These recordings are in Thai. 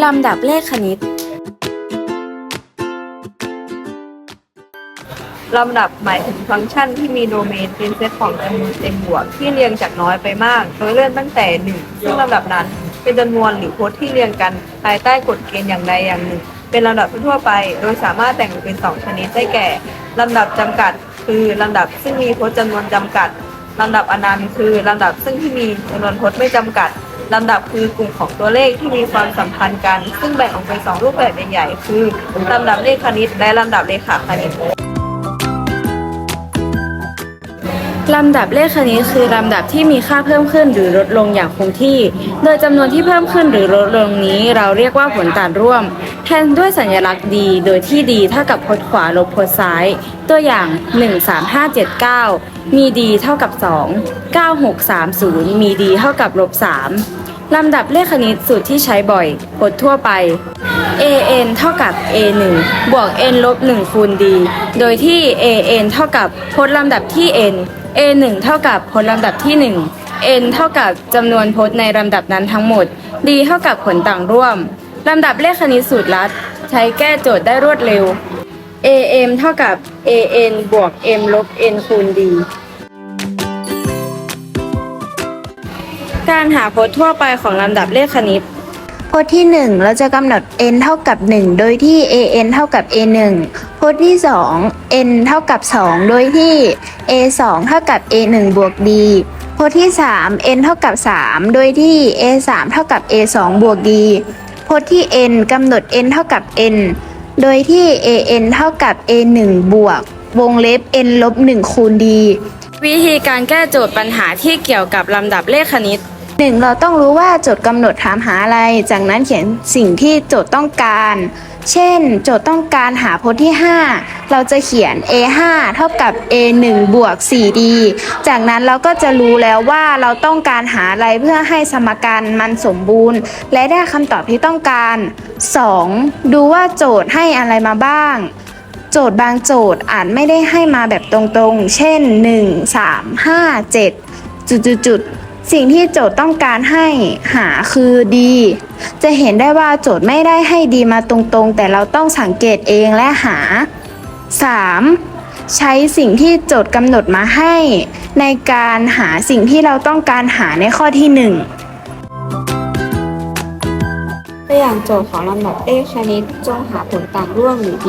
ลำดับเลขคณิต ลำดับหมายถึงฟังก์ชันที่มีโดเมนเป็นเซตของจำนวนเต็มบวกที่เรียงจากน้อยไปมาก โดยเลื่อนตั้งแต่หนึ่งซึ่งลำดับนั้นเป็นจำนวนหรือโพจน์ที่เรียงกันภายใต้กฎเกณฑ์อย่างใดอย่างหนึ่ง เป็นลำดับทั่วไป โดยสามารถแบ่งออกเป็นสองชนิดได้แก่ ลำดับจำกัด คือลำดับซึ่งมีโพจน์จำนวนจำกัดลำดับอนันต์คือลำดับซึ่งที่มีจำนวนพจน์ไม่จำกัด ลำดับคือกลุ่มของตัวเลขที่มีความสัมพันธ์กัน ซึ่งแบ่งออกเป็นสองรูปแบบใหญ่ๆคือลำดับเลขคณิต และลำดับเลขาคณิต ลำดับเลขคณิตคือลำดับที่มีค่าเพิ่มขึ้นหรือลดลงอย่างคงที่ โดยจำนวนที่เพิ่มขึ้นหรือลดลงนี้ เราเรียกว่าผลต่านร่วม แทนด้วยสัญลักษณ์ดี โดยที่ดีเท่ากับพจน์ขวาลบพจน์ซ้าย ตัวอย่าง 13579 มีดีเท่ากับ 2 9630 มีดีเท่ากับลบ3 ลำดับเลขคณิตสูตรที่ใช้บ่อยพจน์ทั่วไป an เท่ากับ a1 บวก n ลบ1คูณ d โดยที่ an เท่ากับพจน์ลำดับที่ n a1 เท่ากับพจน์ลำดับที่ 1 n เท่ากับจำนวนพจน์ในลำดับนั้นทั้งหมด d เท่ากับผลต่างร่วมลำดับเลขคณิตสูตรลัด ใช้แก้โจทย์ได้รวดเร็ว am เท่ากับ an บวก m ลบ n คูณ d การหาพจน์ทั่วไปของลำดับเลขคณิต พจน์ที่ 1 เราจะกำหนด n เท่ากับ 1 โดยที่ an เท่ากับ a1 พจน์ที่ 2 n เท่ากับ 2 โดยที่ a2 เท่ากับ a1 บวก d พจน์ที่ 3 n เท่ากับ 3 โดยที่ a3 เท่ากับ a2 บวก d พจน์ที่ n กำหนด n เท่ากับ n โดยที่ an เท่ากับ a1 บวก วงเล็บ n ลบ1คูณ d วิธีการแก้โจทย์ปัญหาที่เกี่ยวกับลำดับเลขคณิตหนึ่งเราต้องรู้ว่าโจทย์กำหนดถามหาอะไร จากนั้นเขียนสิ่งที่โจทย์ต้องการ เช่น โจทย์ต้องการหาพจน์ที่ 5 เราจะเขียน a5 เท่ากับ a1 บวก 4d จากนั้นเราก็จะรู้แล้วว่าเราต้องการหาอะไรเพื่อให้สมการมันสมบูรณ์ และได้คำตอบที่ต้องการ 2. ดูว่าโจทย์ให้อะไรมาบ้าง โจทย์บางโจทย์อาจไม่ได้ให้มาแบบตรงๆ เช่น 1 3 5 7 จุดๆสิ่งที่โจทย์ต้องการให้หาคือดี จะเห็นได้ว่าโจทย์ไม่ได้ให้ดีมาตรงๆ แต่เราต้องสังเกตเองและหา 3. ใช้สิ่งที่โจทย์กำหนดมาให้ ในการหาสิ่งที่เราต้องการหาในข้อที่ 1ตัวอย่างโจทย์ของลำดับเลขชนิด จงหาผลต่างร่วมหรือ d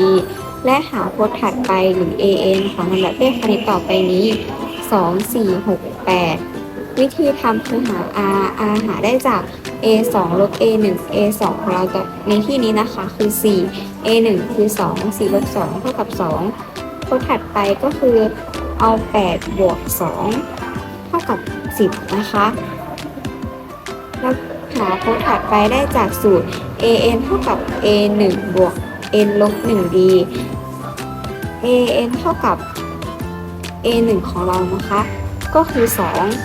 และหาโพจน์ถัดไปหรือ an ของลำดับเลขคณิตต่อไปนี้ 2 4 6 8 วิธีทำคือหา r r หาได้จาก a 2ลบ a 1 a 2ของเราในที่นี้นะคะคือ 4 a 1คือ 2 4ลบ2เท่ากับ 2 โพจน์ถัดไปก็คือเอา 8 บวก 2 เท่ากับ 10 นะคะแล้วหาโพจน์ถัดไปได้จากสูตร an เท่ากับ a 1บวก n ลบ 1d an เท่ากับ a 1ของเรานะคะ ก็คือ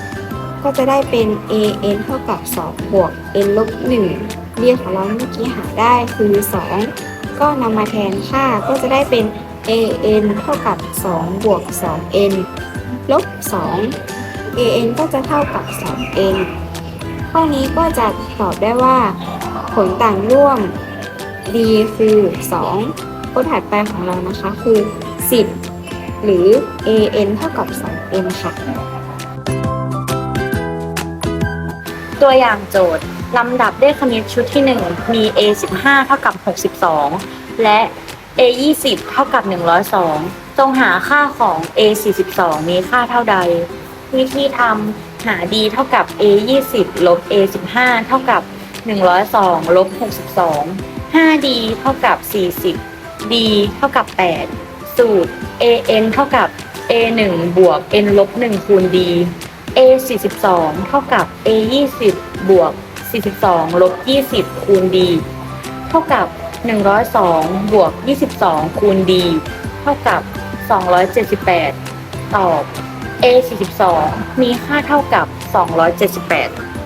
2 ก็จะได้เป็น an เท่ากับ 2 บวก n ลบ 1 d ของเราเมื่อกี้หาได้คือ 2 ก็นำมาแทนค่าก็จะได้เป็น an เท่ากับ 2 บวก 2n ลบ 2 an ก็จะเท่ากับ 2n ข้อนี้ก็จะตอบได้ว่า ผลต่างร่วม d คือ2พจน์ถัดไปของเรานะคะคือ 10 หรือ an เท่ากับ 2n ค่ะ ตัวอย่างโจทย์ ลำดับเลขคณิตชุดที่ 1 มี a 15เท่ากับ 62 และ a 20เท่ากับ 102 จงหาค่าของ a 42มีค่าเท่าใด วิธีทำหา d เท่ากับ a 20ลบ a 15เท่ากับ 102ลบ62 5d เท่ากับ 40 d เท่ากับ 8 สูตร an เท่ากับ a 1บวก n ลบ1คูณ d a 42เท่ากับ a 20บวก 42ลบ20คูณ d เท่ากับ 102บวก22คูณ d เท่ากับ 278 ตอบ a 42มีค่าเท่ากับ 278